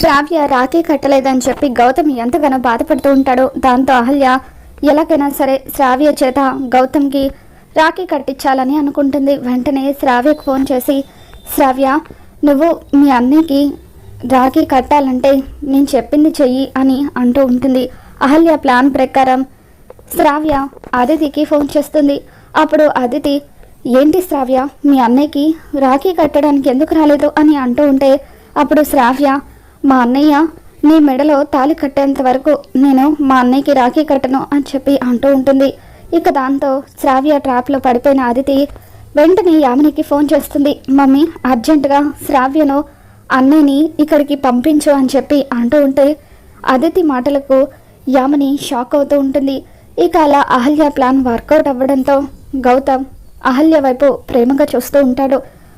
శ్రావ్య రాఖీ కట్టలేదని చెప్పి గౌతమ్ ఎంతగానో బాధపడుతూ ఉంటాడు దాంతో అహల్య ఎలాగైనా సరే శ్రావ్య చేత గౌతమ్కి రాఖీ కట్టించాలని అనుకుంటుంది. వెంటనే శ్రావ్యకు ఫోన్ చేసి శ్రావ్య నువ్వు మీ అన్నయ్యకి రాఖీ కట్టాలంటే నేను చెప్పింది చెయ్యి అని అంటూ ఉంటుంది. అహల్య ప్లాన్ ప్రకారం శ్రావ్య అదితికి ఫోన్ చేస్తుంది. అప్పుడు అదితి ఏంటి శ్రావ్య మీ అన్నయ్యకి రాఖీ కట్టడానికి ఎందుకు రాలేదు? అని అంటూ ఉంటే అప్పుడు శ్రావ్య మా అన్నయ్య నీ మెడలో తాళి కట్టేంత వరకు నేను మా అన్నయ్యకి రాఖీ కట్టను అని చెప్పి అంటూ ఉంటుంది. ఇక దాంతో శ్రావ్య ట్రాప్లో పడిపోయిన అదితి వెంటనే యామినికి ఫోన్ చేస్తుంది. మమ్మీ అర్జెంటుగా శ్రావ్యను అన్నయ్యని ఇక్కడికి పంపించు అని చెప్పి అంటూ ఉంటే అదితి మాటలకు యామిని షాక్ అవుతూ ఉంటుంది. ఇక అలా అహల్య ప్లాన్ వర్కౌట్ అవ్వడంతో గౌతమ్ అహల్య వైపు ప్రేమగా చూస్తూ ఉంటాడు.